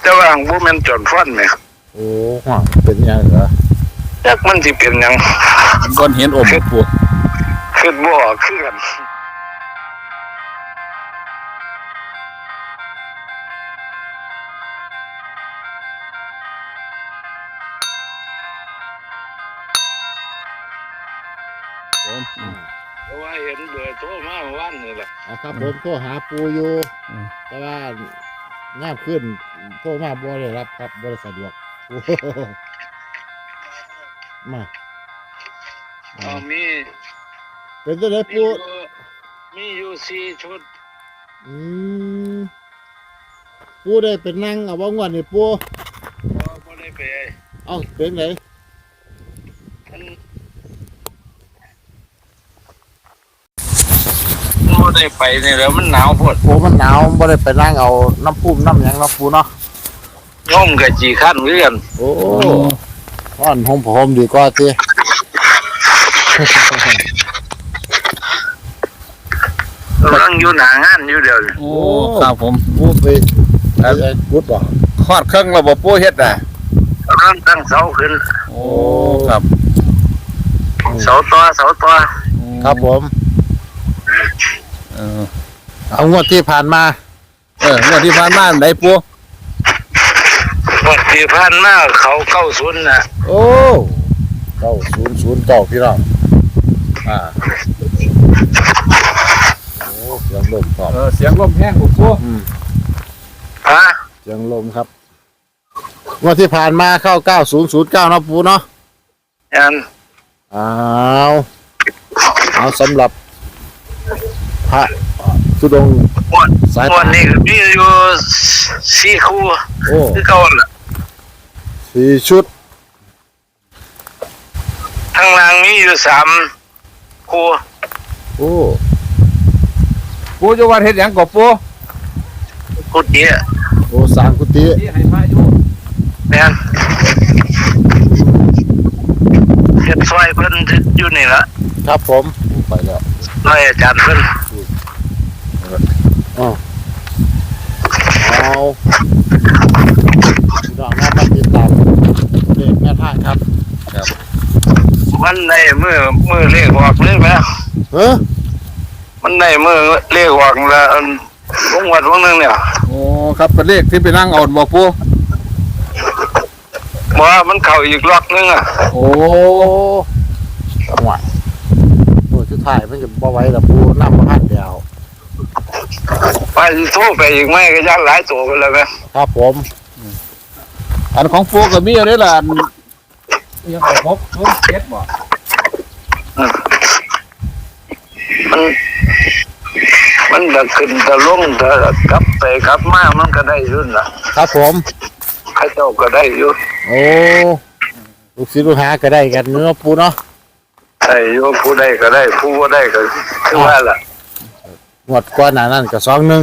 แต่ว่าบ่แม่นจอนฟันแหมโอ้ห่วงเป็นยังเหรอจักมันสิเป็นหยังบนเห็นอมปูคิดบ่ออกคือกันผมเพราะว่าเห็นเบอร์โทรมาเมื่อวันนี่แหละ อะครับผมโทรหาปูอยู่อืมแต่ว่า ง่ามขึ้นโทรมาบ่ได้รับครับบ่ได้สะดวกโอ้โหมาเอามีเป็นจังไดมีปูอยู่มีอยู่สี่ชุดอืมปูได้เป็นนั่งเอาบ่งวนนี่ปูบ่บ่ได้ไปเอ้าเป็นไงมันบ่ ได้ไปนี่แหล้วมันหนาวโพดปูมันหนาวบ่ได้ไปนั่งเอาน้ำพุ่มน้ำหยังเนาะปูเนาะโยมก็จีคันคือกันโอ้ร้อนหอมผมดีกว่าติกำลังอยู่หน้างานอยู่เดี๋ยวนี้โอ้ครับผมปูไปไปไอ้พุดบ่คอดเครื่องระบบปูเฮ็ดอะกำลังตั้งเสาขึ้น โอ้ครับ เสาต่อเสาต่อครับผม เออเอางวดที่ผ่านมา เอองวดที่ผ่านมาได้ปูวันที่ผ่านมาเขาเข้าศูนย์น่ะโอ้เก้าศูนย์ศูนย์เก้าพี่น้องอ่าโอ้เสียงลมพร้อมเออเสียงลมแห้งปูปูอืมฮะเสียงลมครับงวดที่ผ่านมาเข้าเก้าศูนย์ศูนย์เก้านาะปูเนาะยันเอาเอาสำหรับ พระสุดงค์วันสายวัป่านนี้ก็มีอยู่สี่คู่โอ้คือเก่าล่ะสี่ชุดทางล่างมีอยู่สามคู่โอ้ปูจะวัดเฮ็ดหยังกับปูคู่เดียโอ้สามกุฏิที่ให้พาอยู่เนี่ยเฮ็ดซอยเพิ่นอยู่นี่ละครับผมไปแล้วซอยอาจารย์เพิ่น เอาพี่น้องมาติดตามเลขแม่ทางครับมันได้มือมือเลขออกเลยไหมเฮ้อมันได้มือเลขออกละอันวงวัดวงหนึงเนี่ยโอ้ครับเป็นเลขที่ไปนั่งเอาบ่ปูบ่ว่ามันเข้าอีกล็อกหนึงอะโอ้จังหวะโอ้ชุดไทายมันจะบ่ไหว้ละปูน้ำพันเดียว ไปสิโทรไปอีกไหมก็ยันหลายตัวกันแล้วไหมครับผม อันของปูก็มีอะไรล่ะอันยังเอาพบเพิ่มเจ็ดบ่มัน มันจะขึ้นจะลงจะกลับไปกลับมามันก็ได้อยุ่นล่ะครับผมเข้าเจ้าก็ได้อยู่โอ้ลูกศิษย์ลูกหาก็ได้กันเนาะปูเนาะ ได้อยู่ผู้ใดก็ได้ ผู้บ่ได้ก็คือว่าล่ะ งวดก่อนหน้านั้นก็สองหนึ่ง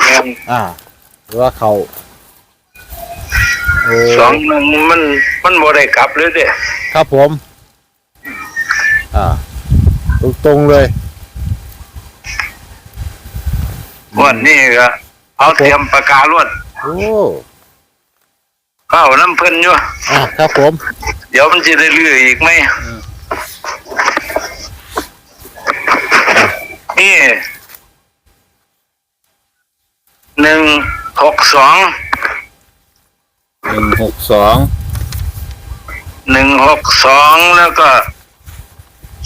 แม่นอ่าหรือว่าเขาโอ้สองหนึงมันมันบ่ได้กลับเลยเด้ครับผม อ่า ตรงตรงๆเลยวันนี้ก็เอาเตรียมปากกาลวดโอ้เข้าน้ำเพิ่นอยู่อ่าครับผม เดี๋ยวมันจะได้เลื่อยอีกไหมนี่หนึ่งหก สองหนึ่งหกสองหนึ่งหกสองแล้วก็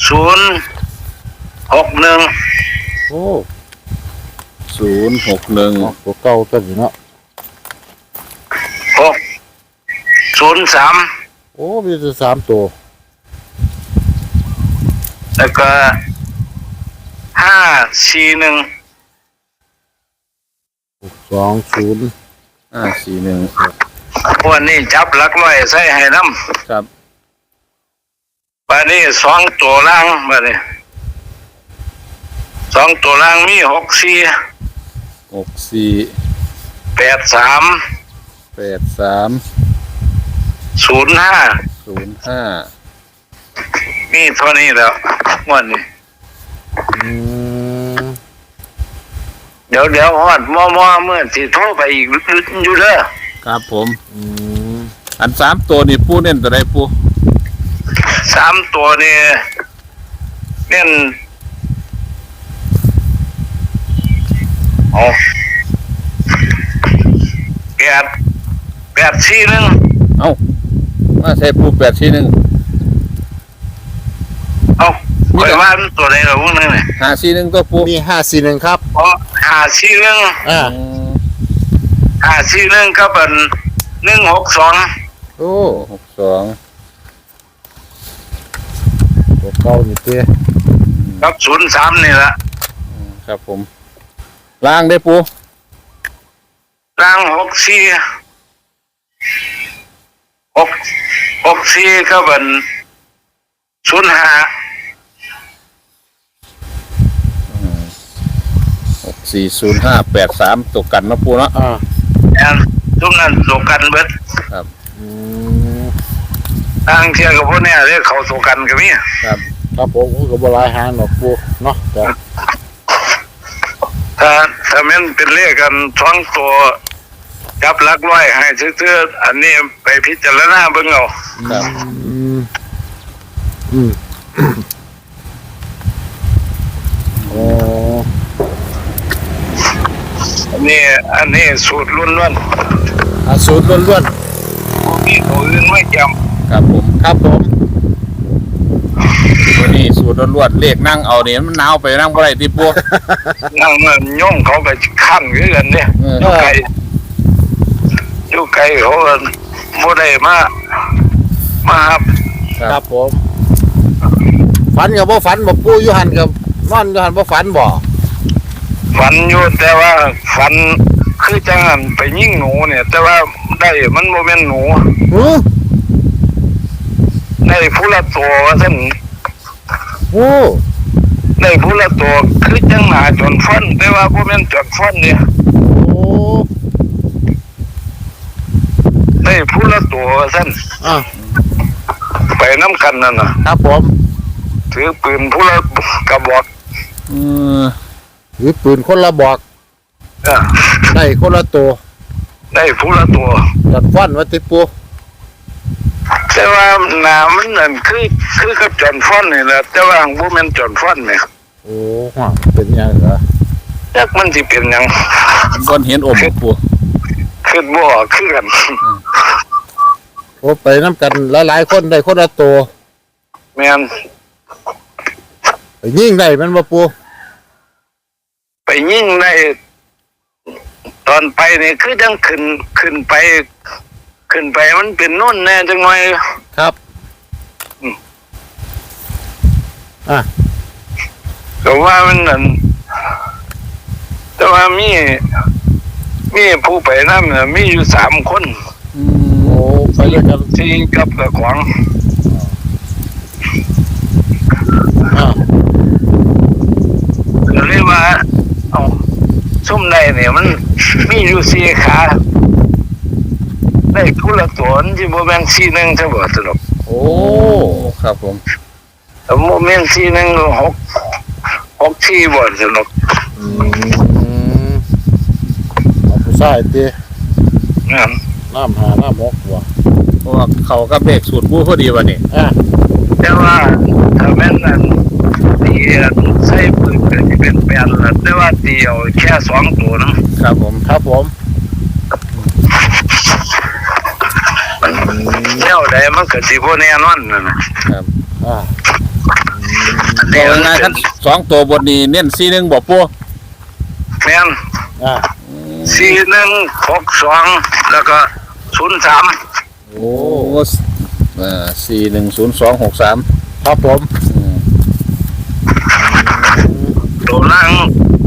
ศูนย์หกหนึ่งโอ้ศูนย์หกหนึ่งตัวเก่าตัวนี้เนาะหกศูนย์สามโอ้มีแต่สามตัวแล้วก็ห้าสี่หนึ่งสองศูนย์ ห้าสี่หนึ่งวันนี้จับหลักร้อยใส่ให้น้ครับำวันนี้สองตัวล่างวันนี้สองตัวล่างมีหกสี่หกสี่แปดสามแปดสามศูนย์ห้าศูนย์ห้ามีเท่านี้แล้ววันนี้อืมเดี๋ยวเดี๋ยวฮอดมอมอเมื่อสิโทรไปอีกอยู่เด้อครับผมอืมอันสามตัวนี่ปูเน้นตัวใดปูสามตัวนี่เน่นเอาแปดแปดสี่หนึ่งเอ้ามาใส่ปูแปดสี่หนึ่งเอาไปว่ามันตัวไหนเหรอพวกนึงเนี่ยหาสี่หนึ่งตัวปูมีห้าสี่หนึ่งครับ เพราะ หาสี่หนึ่งอ่าอืมหาสี่หนึ่งก็เป็นหนึ่งหกสองโอ้หกสองตัวเก่านี่เตี้ยกับศูนย์สามนี่ละครับผม ล่างได้ปูร่างหกสี่หกหกสี่ก็เป็นศูนย์ห้า หก สี่ศูนย์ห้าแปดสามตัวกันเนาะปูเนาะอ่าแอนทุกนั้นตกกันเบิดอืมทางเที่ยกับพวกเนี้ยเรียกเขาตกกันกับมี่ครับครับผมก็บหลายหางหนอกปูเนาะแต่ถ้าถ้ามันเป็นเลขกันท้องตัวจับหลักร้อยให้ซื้อๆอันนี้ไปพิจารณาเบิ่งเอาครับอืมอืมโอ้ อันนี้อันนี้สูตรล้วนอาสูตรล้วนๆมีตัวอื่นไม่จครับผมๆครับผมวันนี้สูตรล้วนๆเลขนั่งเอาเนี่ยมันหนาวไปนั่งบ่ได้ที่ปูำนั่งนั่นย่อมเขาไปขั้นคือกันเนี่ยเอออ ยู่ไกลอยู่ไกลเขาก็บ่ได้มามาครับครับผม ฝันกับบ่ฝันบ่ปูอยู่หันกับนอนอยู่หันบ่ฝันบ่ ฝันอยู่แต่ว่าฝันคือจังหันไปยิงหนูเนี่ย แต่ว่าได้มันโมเมนหนูหือได้ผู้ละตัวว่าซั่นโอ้ได้ผู้ละตัวคือจังหนาจนฟันแต่ว่าโมเมนจนฟันเนี่ยโอ้ได้ผู้ละตัวว่าซั่นอะไปน้ำกันนั่นน่ะ ครับผม ถือปืนผู้ละกระบอกเออ หรือปืนคนละบอกเออได้คนละตัวได้ผู้ละตัว จัดฟันไวัติปูแต่ว่าหนามันนั่นคือคือกับจนฟันนี่แหละแต่ว่าโมเมนจนฟันเนี่ยโอ้ฮะเป็นยังเหรอจักมันสิเป็นหยังมันบนเห็นอมบ่ปูคือบ่คือกันโอ้ไปน้ำกันหลายๆคนได้คนละตัวแม่นไปยิงได้แมันบ่ปู ไปยิ่งได้ตอนไปนี่คือจังขึ้นขึ้นไป ขึ้นไปมันเป็นโน่นแน่จังหน่อยครับแต่ว่ามันนั่นแต่ว่ามีมีผู้ไปนั่นน่ะมีอยู่สามคนอืโอ้มไปด้วยกันที่กับกับของอ่าก็เรียกว่า เอา ซุ่มได้เนี่ยมันมีอยู่สี่ขาได้ผู้ละตัวนี่ที่โมเมนสี่หนึ่งใช่บ่สนุกโอ้โอ้ครับผมแต่โมเมนสี่หนึ่งหกหกสี่บ่สนุกอืมเอาผู้ชายตีนั่นน้ำหาน้ำหกว่ะเพราะว่าเขากับเลขสูตรปูพอดีวันนี้อะแต่ว่าถ้าแม่นนั่นตีใส่ปืน ก็จะเป็นแปดละแต่ว่าเตีเอาแค่สองตัวนะครับผมครับผมแนวใดมันก็สิบ่แน่นอนนั่นน่ะอ่าบอกง่ายๆครับสองตัวบนนี้เน้นสี่หนึ่งบอกปูแม่นอ่าสี่หนึ่งหกสองแล้วก็ศูนย์สามโอ้โอ้เอ่อสี่หนึ่งศูนย์สองหกสามครับผม ตัวล่าง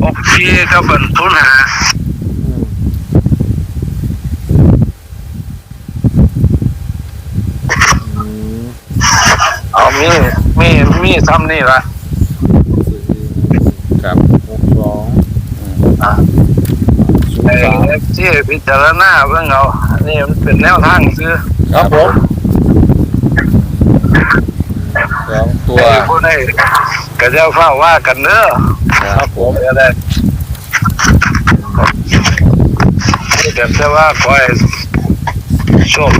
หกสี่ก็เป็นศูนย์ห้าอืมอืมเอามีมีมีซ้ำนี่ละครับหกสองไอ้ที่พิจารณาเบิ่งเอาอันนี้มันเป็นแนวทางซื้อครับผมสองตัวไอ้ผู้ใด ก็จะเฝ้าว่ากันเด้อครับผมก็ได้กันแต่ว่าคอยโชค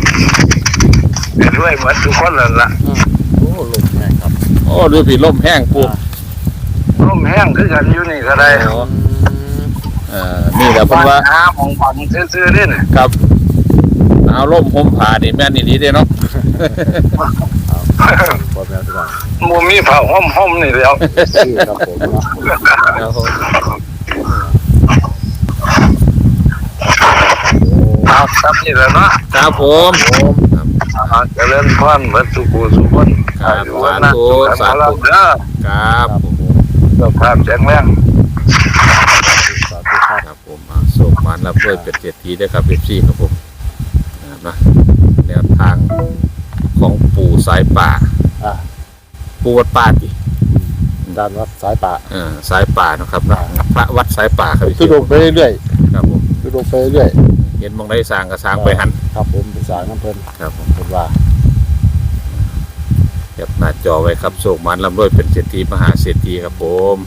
กันด้วยเหมือนทุกคนนั่นละโอ้ลมแม่ครับ โอ้ดูผีล่มแห้งปูร่มแห้งคือกันอยู่นี่ก็ได้โอ้เอ่อนี่แหละเพิ่นว่าหาของฝังซื่อๆนี่น่ะครับ เอาล่มห่มผ้านี่แม่นอีหลีเด้เนาะ พ่อแม่พี่น้องหมูมีผ้าห่มๆนี่แล้วชื่อครับผมเนาะครับครับนี่แหละเนาะครับผมอ่าเจริญพรเหมือนสุกูสุคนครับอายุวันนะสาธุสุขภาพเด้อครับผมสุขภาพแข็งแรงสาธุครับครับผมอ่าส่งมันรับด้วยเป็นเศรษฐีได้ครับเอฟซีครับผมนะครับนะแนวทาง ของปู่สายป่าอะปู่วัดป่าดิด้านวัดสายป่า เออสายป่านะครับนะพระวัดสายป่าครับทุดงไปเรื่อยครับผมๆทุดงไปเรื่อยเห็นมองได้สร้างก็สร้างไปหันๆครับผมเป็นสายน้ำเพลินครับผมเพิ่นว่าเก็บหน้าจอไว้ครับส่งมันรับด้วยเป็นเศรษฐีมหาเศรษฐีครับผม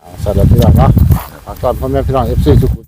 เอาสำหรับพี่น้องเนาะฝากตอนพ่อแม่พี่น้องเอฟซีทุกคน